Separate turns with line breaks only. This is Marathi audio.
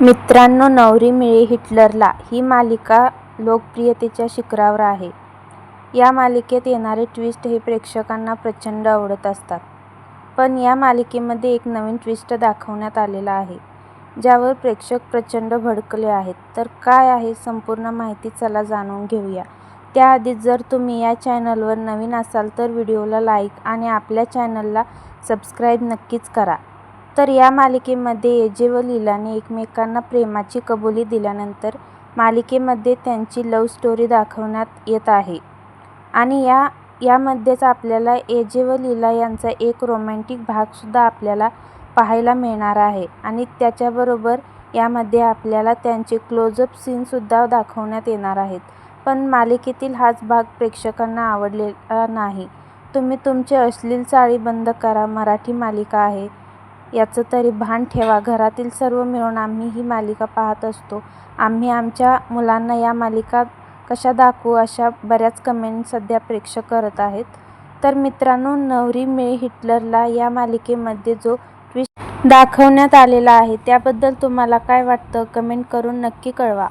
मित्रांनो नवरी मिळे हिटलरला ही मालिका लोकप्रियतेच्या शिखरावर आहे. या मालिकेत येणारे ट्विस्ट हे प्रेक्षकांना प्रचंड आवडत असतात. पण या मालिकेमध्ये एक नवीन ट्विस्ट दाखवण्यात आलेला आहे, ज्यावर प्रेक्षक प्रचंड भडकले आहेत. तर काय आहे संपूर्ण माहिती चला जाणून घेऊया. त्याआधी जर तुम्ही या चॅनलवर नवीन असाल तर व्हिडिओला लाईक आणि आपल्या चॅनलला सबस्क्राईब नक्कीच करा. तर या मालिकेमध्ये एजे व लीलाने एकमेकांना प्रेमाची कबुली दिल्यानंतर मालिकेमध्ये त्यांची लव्ह स्टोरी दाखवण्यात येत आहे. आणि या यामध्येच आपल्याला एजे व लीला यांचा एक रोमॅन्टिक भागसुद्धा आपल्याला पाहायला मिळणार आहे. आणि त्याच्याबरोबर यामध्ये आपल्याला त्यांचे क्लोजअप सीनसुद्धा दाखवण्यात येणार आहेत. पण मालिकेतील हाच भाग प्रेक्षकांना आवडलेला नाही. तुम्ही तुमचे अश्लील चाळी बंद करा मराठी मालिका आहे, याचं तरी भान ठेवा घरातील सर्व मिळून आम्ही ही मालिका पाहत असतो. आम्ही आमच्या मुलांना या मालिका कशा दाखवू अशा बऱ्याच कमेंट सध्या प्रेक्षक करत आहेत. तर मित्रांनो नवरी मे हिटलरला या मालिकेमध्ये जो ट्विस्ट दाखवण्यात आलेला आहे त्याबद्दल तुम्हाला काय वाटतं कमेंट करून नक्की कळवा.